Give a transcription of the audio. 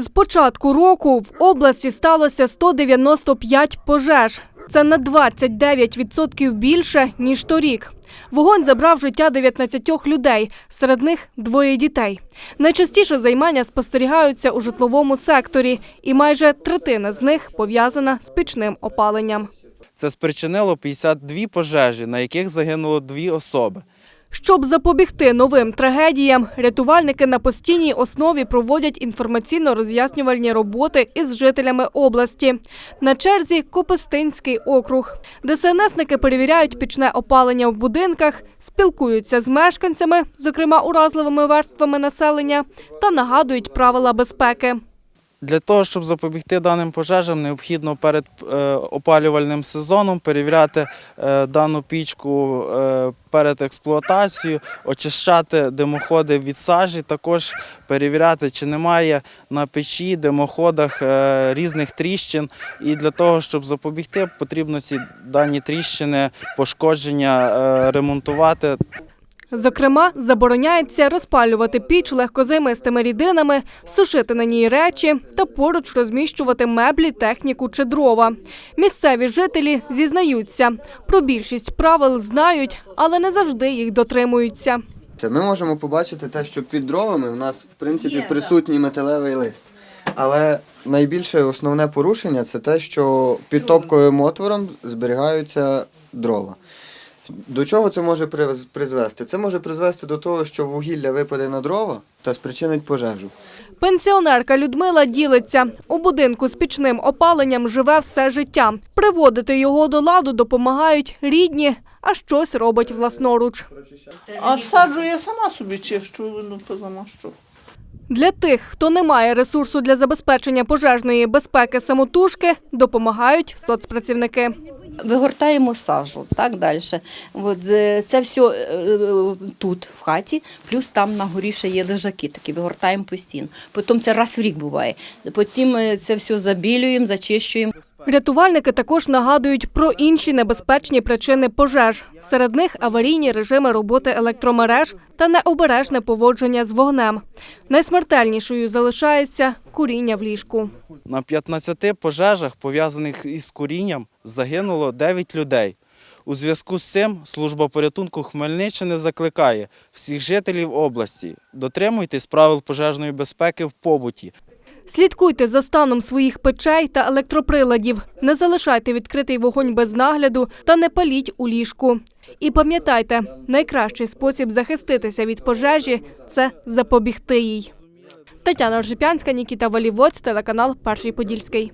З початку року в області сталося 195 пожеж. Це на 29% більше, ніж торік. Вогонь забрав життя 19 людей, серед них двоє дітей. Найчастіше займання спостерігаються у житловому секторі, і майже третина з них пов'язана з пічним опаленням. Це спричинило 52 пожежі, на яких загинуло дві особи. Щоб запобігти новим трагедіям, рятувальники на постійній основі проводять інформаційно-роз'яснювальні роботи із жителями області. На черзі Копистинський округ. ДСНСники перевіряють пічне опалення в будинках, спілкуються з мешканцями, зокрема уразливими верствами населення, та нагадують правила безпеки. Для того, щоб запобігти даним пожежам, необхідно перед е, опалювальним сезоном перевіряти е, дану пічку е, перед експлуатацією, очищати димоходи від сажі, також перевіряти, чи немає на печі, димоходах різних тріщин. І для того, щоб запобігти, потрібно ці дані тріщини, пошкодження ремонтувати Зокрема, забороняється розпалювати піч легкозаймистими рідинами, сушити на ній речі та поруч розміщувати меблі, техніку чи дрова. Місцеві жителі зізнаються, про більшість правил знають, але не завжди їх дотримуються. Ми можемо побачити те, що під дровами в нас в принципі присутній металевий лист. Але найбільше основне порушення це те, що під топковим отвором зберігаються дрова. До чого це може приз- призвести? Це може призвести до того, що вугілля випаде на дрова та спричинить пожежу. Пенсіонерка Людмила ділиться. У будинку з пічним опаленням живе все життя. Приводити його до ладу допомагають рідні, а щось робить власноруч. А саджу я сама собі чищу, ну позама що. Для тих, хто не має ресурсу для забезпечення пожежної безпеки самотужки, допомагають соцпрацівники. Вигортаємо сажу, так далі. От, е, це все е, тут, в хаті, плюс там на горі ще є лежаки, такі вигортаємо постійно. Потім це раз в рік буває. Потім е, це все забілюємо, зачищуємо. Рятувальники також нагадують про інші небезпечні причини пожеж. Серед них аварійні режими роботи електромереж та необережне поводження з вогнем. Найсмертельнішою залишається куріння в ліжку. На 15 пожежах, пов'язаних із курінням, загинуло 9 людей. У зв'язку з цим служба порятунку Хмельниччини закликає всіх жителів області дотримуйтесь правил пожежної безпеки в побуті. Слідкуйте за станом своїх печей та електроприладів. Не залишайте відкритий вогонь без нагляду та не паліть у ліжку. І пам'ятайте, найкращий спосіб захиститися від пожежі це запобігти їй. Тетяна Ржепянська, Нікіта Валівоць, телеканал Перший Подільський.